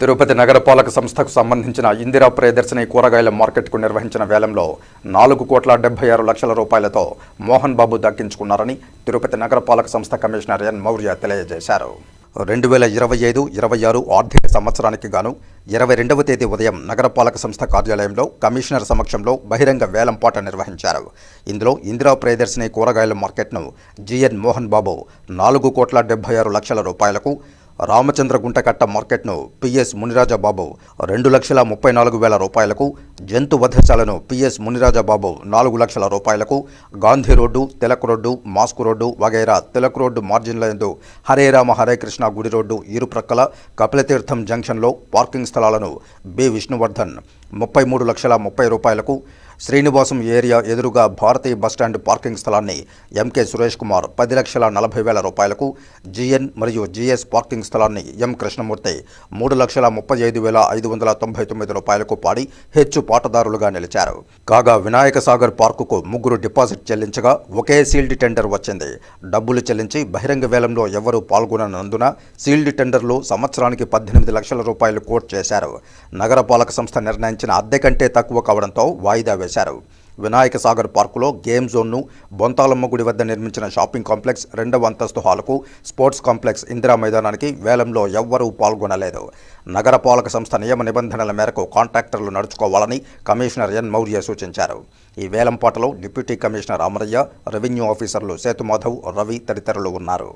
తిరుపతి నగరపాలక సంస్థకు సంబంధించిన ఇందిరా ప్రియదర్శిని కూరగాయల మార్కెట్కు నిర్వహించిన వేలంలో నాలుగు కోట్ల డెబ్బై ఆరు లక్షల రూపాయలతో మోహన్ బాబు దక్కించుకున్నారని తిరుపతి నగరపాలక సంస్థ కమిషనర్ ఎన్ మౌర్య తెలియజేశారు. రెండు వేల ఇరవై ఐదు ఇరవై ఆరు ఆర్థిక సంవత్సరానికి గాను ఇరవై రెండవ తేదీ ఉదయం నగరపాలక సంస్థ కార్యాలయంలో కమిషనర్ సమక్షంలో బహిరంగ వేలంపాట నిర్వహించారు. ఇందులో ఇందిరా ప్రియదర్శిని కూరగాయల మార్కెట్ను జిఎన్ మోహన్ బాబు నాలుగు కోట్ల డెబ్బై ఆరు లక్షల రూపాయలకు రామచంద్ర గుంటకట్ట మార్కెట్ను పిఎస్ మునిరాజాబాబు రెండు లక్షల ముప్పై నాలుగు వేల రూపాయలకు జంతు వధశాలను పిఎస్ మునిరాజాబాబు నాలుగు లక్షల రూపాయలకు Gandhi road Tilak road mosque road వగైరా తిలక్ రోడ్డు మార్జిన్ల యందు హరే రామ హరే కృష్ణ గుడి రోడ్డు ఇరు ప్రక్కల కపిలతీర్థం జంక్షన్లో పార్కింగ్ స్థలాలను బి. విష్ణువర్ధన్ ముప్పై మూడు లక్షల ముప్పై రూపాయలకు శ్రీనివాసం ఏరియా ఎదురుగా భారతీయ బస్టాండ్ పార్కింగ్ స్థలాన్ని ఎంకే సురేష్ కుమార్ పది లక్షల నలభై వేల రూపాయలకు జిఎన్ మరియు జిఎస్ పార్కింగ్ స్థలాన్ని ఎం కృష్ణమూర్తి మూడు లక్షల ముప్పై ఐదు వేల ఐదు వందల తొంభై తొమ్మిది రూపాయలకు పాడి హెచ్చు పాటదారులుగా నిలిచారు. కాగా వినాయక సాగర్ పార్కుకు ముగ్గురు డిపాజిట్ చెల్లించగా ఒకే సీల్డ్ టెండర్ వచ్చింది. డబ్బులు చెల్లించి బహిరంగ వేలంలో ఎవరూ పాల్గొననందున సీల్డ్ టెండర్లు సంవత్సరానికి పద్దెనిమిది లక్షల రూపాయలు కోట్ చేశారు. నగరపాలక సంస్థ నిర్ణయించిన అద్దె కంటే తక్కువ కావడంతో వాయిదా వేశారు వినాయక సాగర్ పార్కులో గేమ్ జోన్ను బొంతాలమ్మ గుడి వద్ద నిర్మించిన షాపింగ్ కాంప్లెక్స్ రెండవ అంతస్తు హాలుకు స్పోర్ట్స్ కాంప్లెక్స్ ఇందిరా మైదానానికి వేలంలో ఎవ్వరూ పాల్గొనలేదు. నగరపాలక సంస్థ నియమ నిబంధనల మేరకు కాంట్రాక్టర్లు నడుచుకోవాలని కమిషనర్ ఎన్. మౌర్య సూచించారు. ఈ వేలంపాటలో డిప్యూటీ కమిషనర్ అమరయ్య రెవెన్యూ ఆఫీసర్లు సేతుమాధవ్ రవి తదితరులు ఉన్నారు.